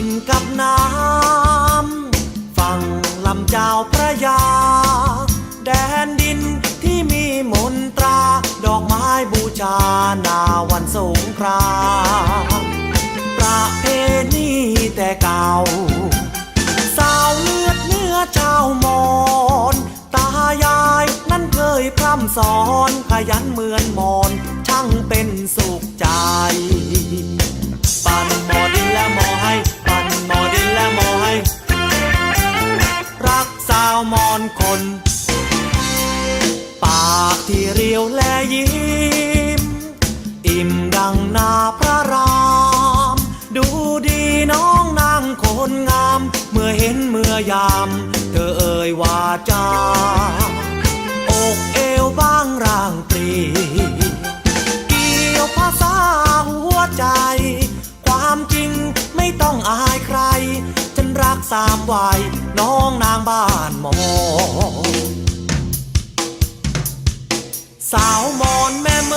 ดินกับน้ำ ฝั่งลำเจ้าพระยา แดนดินที่มีมนตรา ดอกไม้บูชานาวันสงกรานประเพณีแต่เก่า สาวเลือดเนื้อชาวมอญตายายนั้นเคยพร่ำสอนขยันเหมือนมอนช่างเป็นสุขใจ มอนคน ปากที่เรียวและยิ้ม อิ่มดังนาพระราม ดูดีน้องนางคนงาม เมื่อเห็นเมื่อยาม เธอเอ่ยว่าจา สามวัยน้องนางบ้านมอ สาวมอนแม่เม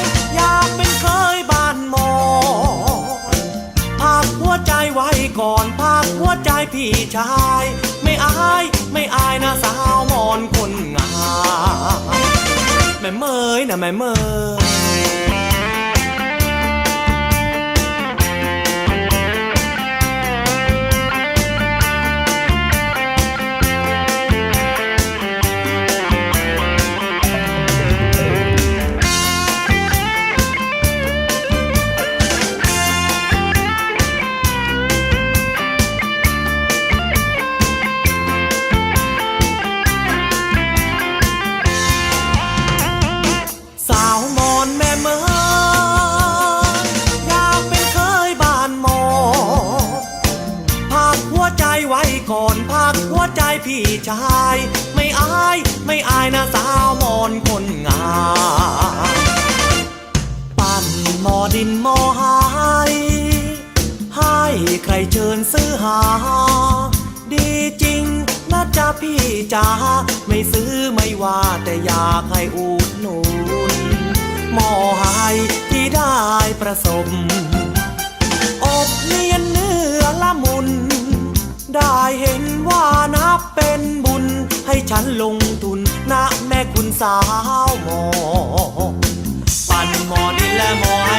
ยอยากเป็นเคยบ้านมอนพักหัวใจไว้ก่อนพักหัวใจพี่ชาย ไม่อายไม่อายนะสาวมอนคนงามแม่เมยนะแม่เมย ไว้ก่อนพักหัวใจพี่ชาย ไม่อายไม่อายนะสาวมอนคนงามปั่นหมอดินหมอหายให้ใครเชิญซื้อหา ดีจริงนะจ๊ะพี่จ๋าไม่ซื้อไม่ว่าแต่อยากให้อุดหนุนหมอหายที่ได้ประสบ ฉันลงทุนนะแม่คุณสาวหมอ ปั่นหมอดินและหมอใ